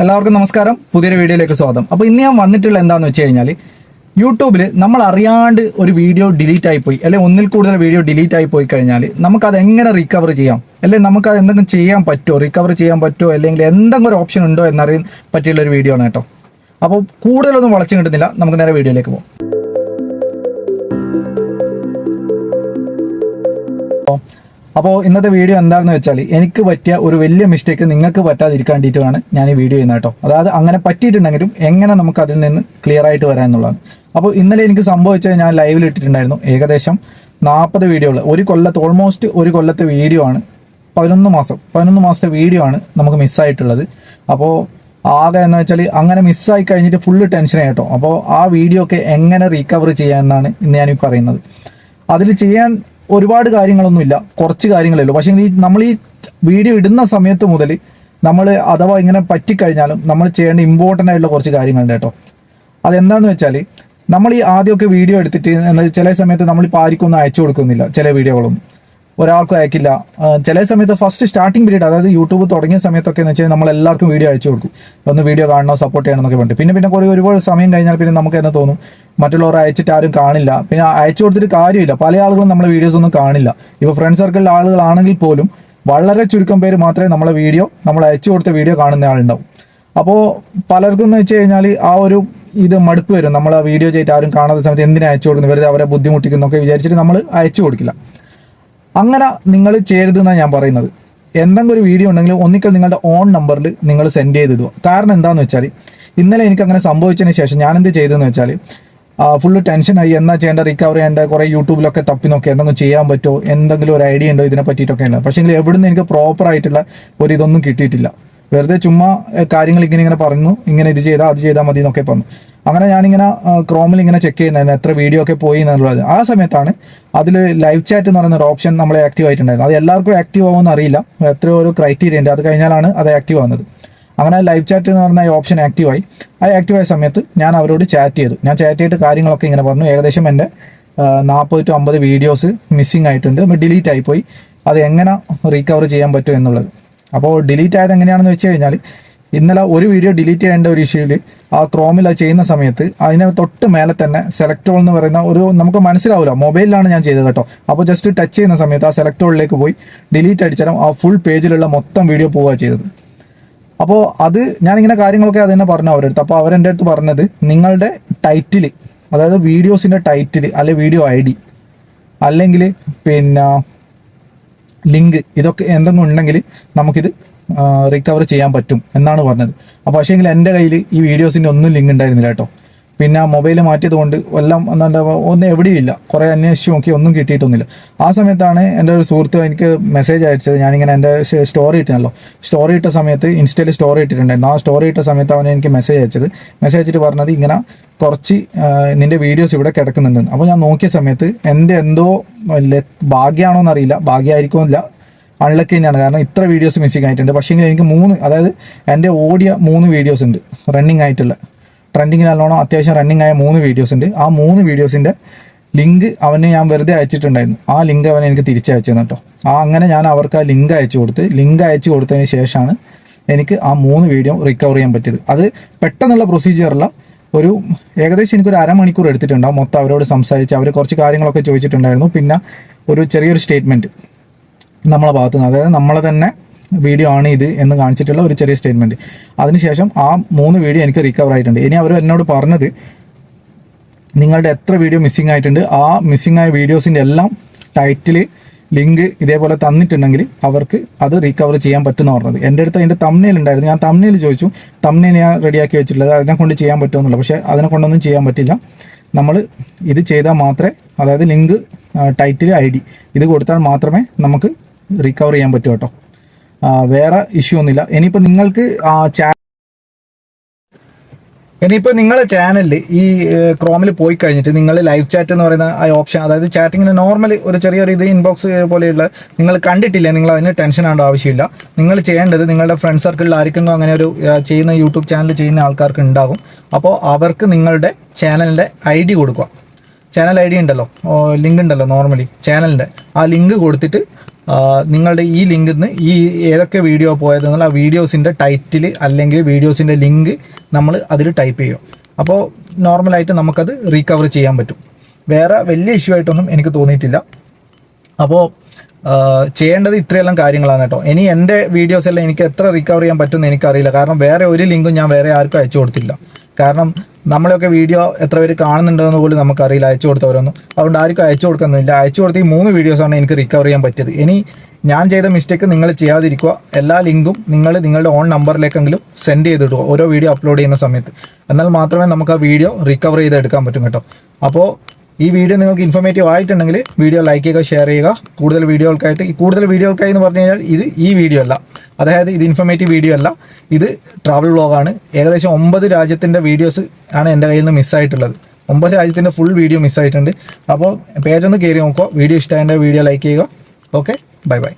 എല്ലാവർക്കും നമസ്കാരം. പുതിയൊരു വീഡിയോയിലേക്ക് സ്വാഗതം. അപ്പോൾ ഇന്ന് ഞാൻ വന്നിട്ടുള്ള എന്താണെന്ന് വെച്ച് കഴിഞ്ഞാൽ യൂട്യൂബിൽ നമ്മൾ അറിയാണ്ട് ഒരു വീഡിയോ ഡിലീറ്റ് ആയിപ്പോയി പോയി അല്ലെങ്കിൽ ഒന്നിൽ കൂടുതൽ വീഡിയോ ഡിലീറ്റ് ആയി പോയി കഴിഞ്ഞാൽ നമുക്കത് എങ്ങനെ റിക്കവർ ചെയ്യാം? അല്ലെങ്കിൽ നമുക്കത് എന്തെങ്കിലും ചെയ്യാൻ പറ്റുമോ? റിക്കവർ ചെയ്യാൻ പറ്റുമോ? അല്ലെങ്കിൽ എന്തെങ്കിലും ഒരു ഓപ്ഷൻ ഉണ്ടോ എന്നറിയാൻ പറ്റിയുള്ള ഒരു വീഡിയോ ആണ് കേട്ടോ. അപ്പോൾ കൂടുതലൊന്നും വളച്ചു കിട്ടുന്നില്ല നമുക്ക് നേരെ വീഡിയോയിലേക്ക് പോകാം. അപ്പോൾ ഇന്നത്തെ വീഡിയോ എന്താണെന്ന് വെച്ചാൽ എനിക്ക് പറ്റിയ ഒരു വലിയ മിസ്റ്റേക്ക് നിങ്ങൾക്ക് പറ്റാതിരിക്കാൻ വേണ്ടിയിട്ടാണ് ഞാൻ ഈ വീഡിയോ ചെയ്യുന്നത് കേട്ടോ. അതായത് അങ്ങനെ പറ്റിയിട്ടുണ്ടെങ്കിലും എങ്ങനെ നമുക്ക് അതിൽ നിന്ന് ക്ലിയർ ആയിട്ട് വരാം എന്നുള്ളതാണ്. അപ്പോൾ ഇന്നലെ എനിക്ക് സംഭവിച്ചത് ഞാൻ ലൈവിൽ ഇട്ടിട്ടുണ്ടായിരുന്നു. ഏകദേശം നാൽപ്പത് വീഡിയോകൾ ഒരു കൊല്ലത്ത് ഓൾമോസ്റ്റ് ഒരു കൊല്ലത്തെ വീഡിയോ ആണ്. പതിനൊന്ന് മാസം പതിനൊന്ന് മാസത്തെ വീഡിയോ ആണ് നമുക്ക് മിസ്സായിട്ടുള്ളത് അപ്പോൾ ആകെ എന്ന് വെച്ചാൽ അങ്ങനെ മിസ്സായി കഴിഞ്ഞിട്ട് ഫുള്ള് ടെൻഷനായി കേട്ടോ. അപ്പോൾ ആ വീഡിയോ ഒക്കെ എങ്ങനെ റീകവർ ചെയ്യാമെന്നാണ് ഇന്ന് ഞാൻ പറയുന്നത്. അതിൽ ചെയ്യാൻ ഒരുപാട് കാര്യങ്ങളൊന്നുമില്ല. കുറച്ച് കാര്യങ്ങളേ ഉള്ളൂ. പക്ഷേ ഈ നമ്മൾ ഈ വീഡിയോ ഇടുന്ന സമയത്ത് മുതൽ നമ്മൾ അഥവാ ഇങ്ങനെ പറ്റിക്കഴിഞ്ഞാലും നമ്മൾ ചെയ്യേണ്ട ഇമ്പോർട്ടന്റ് ആയിട്ടുള്ള കുറച്ച് കാര്യങ്ങളുണ്ട് കേട്ടോ. അതെന്താണെന്ന് വെച്ചാൽ നമ്മൾ ഈ ആദ്യമൊക്കെ വീഡിയോ എടുത്തിട്ട് എന്താ ചില സമയത്ത് നമ്മളിപ്പോൾ ആർക്കും ഒന്നും അയച്ചു കൊടുക്കുന്നില്ല. ചില വീഡിയോകളൊന്നും. ഒരാൾക്കും അയക്കില്ല. ചില സമയത്ത് ഫസ്റ്റ് സ്റ്റാർട്ടിംഗ് പീരീഡ് അതായത് യൂട്യൂബ് തുടങ്ങിയ സമയത്തൊക്കെ എന്ന് വെച്ചാൽ നമ്മൾ എല്ലാവർക്കും വീഡിയോ അയച്ചു കൊടുക്കും. ഒന്ന് വീഡിയോ കാണണോ സപ്പോർട്ട് ചെയ്യണം എന്നൊക്കെ പറഞ്ഞിട്ട്. പിന്നെ പിന്നെ കുറേ ഒരുപാട് സമയം കഴിഞ്ഞാൽ പിന്നെ നമുക്ക് തന്നെ തോന്നും മറ്റുള്ളവർ അയച്ചിട്ട് ആരും കാണില്ല. പിന്നെ അയച്ചു കൊടുത്തിട്ട് കാര്യമില്ല. പല ആളുകളും നമ്മളെ വീഡിയോസ് ഒന്നും കാണില്ല. ഇപ്പോൾ ഫ്രണ്ട് സർക്കിളിലെ ആളുകളാണെങ്കിൽ പോലും വളരെ ചുരുക്കം പേര് മാത്രമേ നമ്മളെ വീഡിയോ നമ്മൾ അയച്ചു കൊടുത്ത വീഡിയോ കാണുന്ന ആളുണ്ടാവും. അപ്പോൾ പലർക്കും എന്ന് വെച്ച് കഴിഞ്ഞാൽ ആ ഒരു ഇത് മടുപ്പ് വരും. നമ്മൾ വീഡിയോ ചെയ്തിട്ട് ആരും കാണാത്ത സമയത്ത് എന്തിനാ അയച്ചു കൊടുക്കുന്നത്? വെറുതെ അവരെ ബുദ്ധിമുട്ടിക്കുന്നൊക്കെ വിചാരിച്ചിട്ട് നമ്മൾ അയച്ചു കൊടുക്കില്ല. അങ്ങനെ നിങ്ങൾ ചെയ്യരുതെന്നാണ് ഞാൻ പറയുന്നത്. എന്തെങ്കിലും ഒരു വീഡിയോ ഉണ്ടെങ്കിൽ ഒന്നിക്കൽ നിങ്ങളുടെ ഓൺ നമ്പറിൽ നിങ്ങൾ സെൻഡ് ചെയ്തിടുക. കാരണം എന്താണെന്ന് വെച്ചാൽ ഇന്നലെ എനിക്ക് അങ്ങനെ സംഭവിച്ചതിന് ശേഷം ഞാൻ എന്ത് ചെയ്തതെന്ന് വെച്ചാൽ ഫുള്ള് ടെൻഷനായി എന്നാ ചെയ്യേണ്ട റിക്കവർ ചെയ്യേണ്ട കുറേ യൂട്യൂബിലൊക്കെ തപ്പി നോക്കി എന്തെങ്കിലും ചെയ്യാൻ പറ്റുമോ എന്തെങ്കിലും ഒരു ഐഡിയ ഉണ്ടോ ഇതിനെ പറ്റിയിട്ടൊക്കെ ഉണ്ട് പക്ഷേ എവിടുന്ന് എനിക്ക് പ്രോപ്പർ ആയിട്ടുള്ള ഒരു ഇതൊന്നും കിട്ടിയിട്ടില്ല. വെറുതെ ചുമ്മാ കാര്യങ്ങൾ ഇങ്ങനെ ഇങ്ങനെ പറഞ്ഞു ഇങ്ങനെ ഇത് ചെയ്താൽ അത് ചെയ്താൽ മതി എന്നൊക്കെ പറഞ്ഞു. അങ്ങനെ ഞാനിങ്ങനെ ക്രോമിൽ ഇങ്ങനെ ചെക്ക് ചെയ്യുന്നായിരുന്നു എത്ര വീഡിയോ ഒക്കെ പോയി എന്നുള്ളത്. ആ സമയത്താണ് അതിൽ ലൈവ് ചാറ്റ് എന്ന് പറയുന്ന ഒരു ഓപ്ഷൻ നമ്മളെ ആക്റ്റീവ് ആയിട്ടുണ്ടായിരുന്നു അത് എല്ലാവർക്കും ആക്റ്റീവ് ആവുമെന്ന് അറിയില്ല എത്രയോ ഒരു ക്രൈറ്റീരിയ ഉണ്ട്. അത് കഴിഞ്ഞാലാണ് അത് ആക്റ്റീവ് ആവുന്നത്. അങ്ങനെ ലൈവ് ചാറ്റ് എന്ന് പറഞ്ഞ ഓപ്ഷൻ ആക്റ്റീവായി ആ ആക്റ്റീവ് ആയ സമയത്ത് ഞാൻ അവരോട് ചാറ്റ് ചെയ്തു. ഞാൻ ചാറ്റ് ചെയ്തിട്ട് കാര്യങ്ങളൊക്കെ ഇങ്ങനെ പറഞ്ഞു. ഏകദേശം എന്റെ നാൽപ്പത് ടു അമ്പത് വീഡിയോസ് മിസ്സിംഗ് ആയിട്ടുണ്ട്. ഡിലീറ്റ് ആയിപ്പോയി അത് എങ്ങനെ റീകവർ ചെയ്യാൻ പറ്റും എന്നുള്ളത്. അപ്പോൾ ഡിലീറ്റ് ആയത് എങ്ങനെയാണെന്ന് വെച്ച് കഴിഞ്ഞാൽ ഇന്നലെ ഒരു വീഡിയോ ഡിലീറ്റ് ചെയ്യേണ്ട ഒരു ഇഷ്യൂവിൽ ആ ക്രോമിൽ അത് ചെയ്യുന്ന സമയത്ത് അതിനെ തൊട്ട് മേലെ തന്നെ സെലക്ടോൾ എന്ന് പറയുന്ന ഒരു നമുക്ക് മനസ്സിലാവില്ല മൊബൈലിലാണ് ഞാൻ ചെയ്തത് കേട്ടോ. അപ്പോൾ ജസ്റ്റ് ടച്ച് ചെയ്യുന്ന സമയത്ത് ആ സെലക്ടോളിലേക്ക് പോയി ഡിലീറ്റ് അടിച്ചാലും ആ ഫുൾ പേജിലുള്ള മൊത്തം വീഡിയോ പോവുക ചെയ്തത്. അപ്പോൾ അത് ഞാനിങ്ങനെ കാര്യങ്ങളൊക്കെ അത് തന്നെ പറഞ്ഞു അവരുടെ അടുത്ത്. അപ്പോൾ അവരെന്റെ അടുത്ത് പറഞ്ഞത് നിങ്ങളുടെ ടൈറ്റിൽ അതായത് വീഡിയോസിന്റെ ടൈറ്റിൽ അല്ലെ വീഡിയോ ഐ ഡി അല്ലെങ്കിൽ പിന്നെ ലിങ്ക് ഇതൊക്കെ എന്തെങ്കിലും ഉണ്ടെങ്കിൽ നമുക്കിത് റിക്കവർ ചെയ്യാൻ പറ്റും എന്നാണ് പറഞ്ഞത്. അപ്പോൾ പക്ഷേങ്കിൽ എന്റെ കയ്യിൽ ഈ വീഡിയോസിന്റെ ഒന്നും ലിങ്ക് ഉണ്ടായിരുന്നില്ല കേട്ടോ. പിന്നെ ആ മൊബൈൽ മാറ്റിയത് കൊണ്ട് എല്ലാം എന്താ ഒന്നും എവിടെയും ഇല്ല. കുറേ അന്വേഷിച്ച് നോക്കി ഒന്നും കിട്ടിയിട്ടൊന്നുമില്ല. ആ സമയത്താണ് എന്റെ ഒരു സുഹൃത്ത് എനിക്ക് മെസ്സേജ് അയച്ചത്. ഞാനിങ്ങനെ എന്റെ സ്റ്റോറി ഇട്ടല്ലോ സ്റ്റോറി ഇട്ട സമയത്ത് ഇൻസ്റ്റയിൽ സ്റ്റോറി ഇട്ടിട്ടുണ്ടായിരുന്നു. ആ സ്റ്റോറി ഇട്ട സമയത്ത് അവൻ എനിക്ക് മെസ്സേജ് അയച്ചത്. മെസ്സേജ് അയച്ചിട്ട് പറഞ്ഞത് ഇങ്ങനെ കുറച്ച് നിന്റെ വീഡിയോസ് ഇവിടെ കിടക്കുന്നുണ്ട് അപ്പോൾ ഞാൻ നോക്കിയ സമയത്ത് എന്റെ എന്തോ ഭാഗ്യമാണോ എന്നറിയില്ല. ഭാഗ്യമായിരിക്കുമില്ല അൺലക്ക് തന്നെയാണ്. കാരണം ഇത്ര വീഡിയോസ് മിസ്സിങ് ആയിട്ടുണ്ട്. പക്ഷേ എനിക്ക് മൂന്ന് അതായത് എന്റെ ഓടിയ മൂന്ന് വീഡിയോസ് ഉണ്ട്. റണ്ണിങ് ആയിട്ടുള്ള. ട്രെൻഡിങ്ങിൽ നല്ലോണം അത്യാവശ്യം റണ്ണിങ് ആയ മൂന്ന് വീഡിയോസ് ഉണ്ട്. ആ മൂന്ന് വീഡിയോസിന്റെ ലിങ്ക് അവന് ഞാൻ വെറുതെ അയച്ചിട്ടുണ്ടായിരുന്നു. ആ ലിങ്ക് അവൻ എനിക്ക് തിരിച്ചയച്ചു കേട്ടോ. ആ അങ്ങനെ ഞാൻ അവർക്ക് ആ ലിങ്ക് അയച്ചു കൊടുത്ത് ലിങ്ക് അയച്ചു കൊടുത്തതിന് ശേഷമാണ് എനിക്ക് ആ മൂന്ന് വീഡിയോ റിക്കവർ ചെയ്യാൻ പറ്റിയത്. അത് പെട്ടെന്നുള്ള പ്രൊസീജിയറല്ല ഒരു ഏകദേശം എനിക്കൊരു അരമണിക്കൂർ എടുത്തിട്ടുണ്ടാവും മൊത്തം അവരോട് സംസാരിച്ച് അവർ കുറച്ച് കാര്യങ്ങളൊക്കെ ചോദിച്ചിട്ടുണ്ടായിരുന്നു. പിന്നെ ഒരു ചെറിയൊരു സ്റ്റേറ്റ്മെന്റ് നമ്മളെ ഭാഗത്തുനിന്ന്. അതായത് നമ്മളെ തന്നെ വീഡിയോ ആണ് ഇത് എന്ന് കാണിച്ചിട്ടുള്ള ഒരു ചെറിയ സ്റ്റേറ്റ്മെന്റ് അതിനുശേഷം ആ മൂന്ന് വീഡിയോ എനിക്ക് റിക്കവർ ആയിട്ടുണ്ട്. ഇനി അവർ എന്നോട് പറഞ്ഞത് നിങ്ങളുടെ എത്ര വീഡിയോ മിസ്സിംഗ് ആയിട്ടുണ്ട്? ആ മിസ്സിംഗ് ആയ വീഡിയോസിന്റെ എല്ലാം ടൈറ്റിൽ ലിങ്ക് ഇതേപോലെ തന്നിട്ടുണ്ടെങ്കിൽ അവർക്ക് അത് റീകവർ ചെയ്യാൻ പറ്റുമെന്ന് പറഞ്ഞത്. എന്റെ അടുത്ത് അതിന്റെ തമ്മിൽ ഉണ്ടായിരുന്നു. ഞാൻ തമ്മിൽ ചോദിച്ചു. തമ്മിൽ ഞാൻ റെഡിയാക്കി വെച്ചിട്ടുള്ളത് അതിനെ കൊണ്ട് ചെയ്യാൻ പറ്റുമെന്നുള്ളത് പക്ഷേ അതിനെ കൊണ്ടൊന്നും ചെയ്യാൻ പറ്റില്ല. നമ്മൾ ഇത് ചെയ്താൽ മാത്രമേ അതായത് ലിങ്ക് ടൈറ്റിൽ ഐ ഇത് കൊടുത്താൽ മാത്രമേ നമുക്ക് റിക്കവർ ചെയ്യാൻ പറ്റൂ കേട്ടോ. വേറെ ഇഷ്യൂ ഒന്നുമില്ല. ഇനിയിപ്പോൾ നിങ്ങൾക്ക് ഇനിയിപ്പോൾ നിങ്ങളെ ചാനലിൽ ഈ ക്രോമിൽ പോയി കഴിഞ്ഞിട്ട് നിങ്ങൾ ലൈവ് ചാറ്റ് എന്ന് പറയുന്ന ആ ഓപ്ഷൻ അതായത് ചാറ്റിങ്ങിന് നോർമൽ ഒരു ചെറിയൊരു ഇത് ഇൻബോക്സ് പോലെയുള്ള നിങ്ങൾ കണ്ടിട്ടില്ല? നിങ്ങൾ അതിന് ടെൻഷൻ ആണ്ട് ആവശ്യമില്ല. നിങ്ങൾ ചെയ്യേണ്ടത് നിങ്ങളുടെ ഫ്രണ്ട് സർക്കിളിൽ ആർക്കും അങ്ങനെ ഒരു ചെയ്യുന്ന യൂട്യൂബ് ചാനൽ ചെയ്യുന്ന ആൾക്കാർക്ക് ഉണ്ടാകും. അപ്പോൾ അവർക്ക് നിങ്ങളുടെ ചാനലിന്റെ ഐ ഡി കൊടുക്കുക. ചാനൽ ഐ ഡി ഉണ്ടല്ലോ ലിങ്ക് ഉണ്ടല്ലോ നോർമലി ചാനലിന്റെ ആ ലിങ്ക് കൊടുത്തിട്ട് നിങ്ങളുടെ ഈ ലിങ്കിൽ നിന്ന് ഈ ഏതൊക്കെ വീഡിയോ പോയതെന്നുള്ള ആ വീഡിയോസിന്റെ ടൈറ്റിൽ അല്ലെങ്കിൽ വീഡിയോസിന്റെ ലിങ്ക് നമ്മൾ അതിൽ ടൈപ്പ് ചെയ്യും. അപ്പോൾ നോർമലായിട്ട് നമുക്കത് റീകവർ ചെയ്യാൻ പറ്റും. വേറെ വലിയ ഇഷ്യൂ ആയിട്ടൊന്നും എനിക്ക് തോന്നിയിട്ടില്ല. അപ്പോൾ ചെയ്യേണ്ടത് ഇത്രയെല്ലാം കാര്യങ്ങളാണ് കേട്ടോ. ഇനി എന്റെ വീഡിയോസ് എല്ലാം എനിക്ക് എത്ര റിക്കവർ ചെയ്യാൻ പറ്റുമെന്ന് എനിക്കറിയില്ല. കാരണം വേറെ ഒരു ലിങ്കും ഞാൻ വേറെ ആർക്കും അയച്ചു കൊടുത്തില്ല. കാരണം നമ്മളെയൊക്കെ വീഡിയോ എത്ര പേര് കാണുന്നുണ്ടെന്ന് പോലും നമുക്കറിയില്ല. അയച്ചു കൊടുത്തവരൊന്നും. അതുകൊണ്ട് ആർക്കും അയച്ചു കൊടുക്കുന്നില്ല. അയച്ചു കൊടുത്ത ഈ മൂന്ന് വീഡിയോസാണ് എനിക്ക് റിക്കവർ ചെയ്യാൻ പറ്റിയത്. ഇനി ഞാൻ ചെയ്ത മിസ്റ്റേക്ക് നിങ്ങൾ ചെയ്യാതിരിക്കുക. എല്ലാ ലിങ്കും നിങ്ങൾ നിങ്ങളുടെ ഓൺ നമ്പറിലേക്കെങ്കിലും സെൻഡ് ചെയ്തിടുക. ഓരോ വീഡിയോ അപ്ലോഡ് ചെയ്യുന്ന സമയത്ത്. എന്നാൽ മാത്രമേ നമുക്ക് ആ വീഡിയോ റിക്കവർ ചെയ്ത് എടുക്കാൻ പറ്റും കേട്ടോ. അപ്പോൾ ഈ വീഡിയോ നിങ്ങൾക്ക് ഇൻഫോർമേറ്റീവ് ആയിട്ടുണ്ടെങ്കിൽ വീഡിയോ ലൈക്ക് ചെയ്യുക ഷെയർ ചെയ്യുക. കൂടുതൽ വീഡിയോകൾക്കായിട്ട് കൂടുതൽ വീഡിയോകൾക്കായി എന്ന് പറഞ്ഞു കഴിഞ്ഞാൽ ഇത് ഈ വീഡിയോ അല്ല. അതായത് ഇത് ഇൻഫോർമേറ്റീവ് വീഡിയോ അല്ല. ഇത് ട്രാവൽ വ്ളോഗാണ് ഏകദേശം ഒമ്പത് രാജ്യത്തിന്റെ വീഡിയോസ് ആണ് എന്റെ കയ്യിൽ നിന്ന് മിസ്സായിട്ടുള്ളത് ഒമ്പത് രാജ്യത്തിന്റെ ഫുൾ വീഡിയോ മിസ്സായിട്ടുണ്ട് അപ്പോൾ പേജ് ഒന്ന് കയറി നോക്കുക. വീഡിയോ ഇഷ്ടമായതിന്റെ വീഡിയോ ലൈക്ക് ചെയ്യുക. Okay bye bye